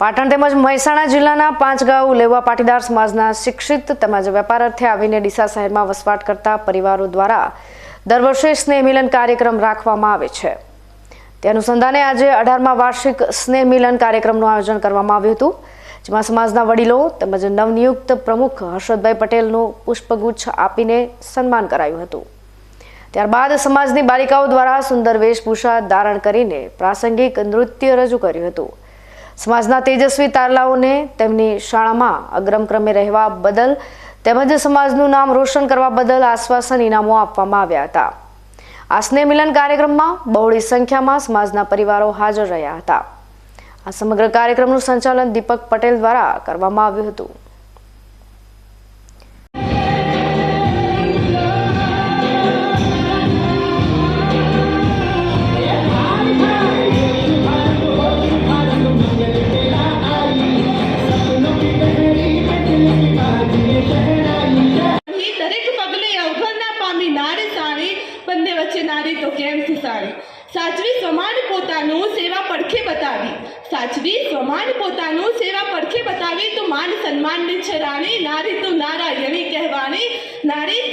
પાટણ તેમજ મહેસાણા જિલ્લાના પાંચ ગાઉ લેવા પાટીદાર સમાજના શિક્ષિત તેમજ વેપાર અર્થે આવીને ડીસા શહેરમાં વસવાટ કરતા પરિવારો દ્વારા દર વર્ષે સ્નેહ મિલન કાર્યક્રમ રાખવામાં આવે છે. તે અનુસંધાને આજે અઢારમા વાર્ષિક સ્નેહ મિલન કાર્યક્રમનું આયોજન કરવામાં આવ્યું હતું, જેમાં સમાજના વડીલો તેમજ નવનિયુક્ત પ્રમુખ હર્ષદભાઈ પટેલનું પુષ્પગુચ્છ આપીને સન્માન કરાયું હતું. ત્યારબાદ સમાજની બાલિકાઓ દ્વારા સુંદર વેશભૂષા ધારણ કરીને પ્રાસંગિક નૃત્ય રજૂ કર્યું હતું. સમાજના તેજસ્વી તારલાઓને તેમની શાળામાં અગ્રમક્રમે રહેવા બદલ તેમજ સમાજનું નામ રોશન કરવા બદલ આશ્વાસન ઇનામો આપવામાં આવ્યા હતા. આ સ્નેહ મિલન કાર્યક્રમમાં બહોળી સંખ્યામાં સમાજના પરિવારો હાજર રહ્યા હતા. આ સમગ્ર કાર્યક્રમનું સંચાલન દીપક પટેલ દ્વારા કરવામાં આવ્યું હતું. વચ્ચે નારી તો કેમ સુસારી સાચવી સમાન પોતાનું સેવા પડખે બતાવી. સાચવી સમાન પોતાનું સેવા પડખે બતાવી તો માન સન્માન છે રાણી. નારી તો નારાયણી કહેવાની. નારી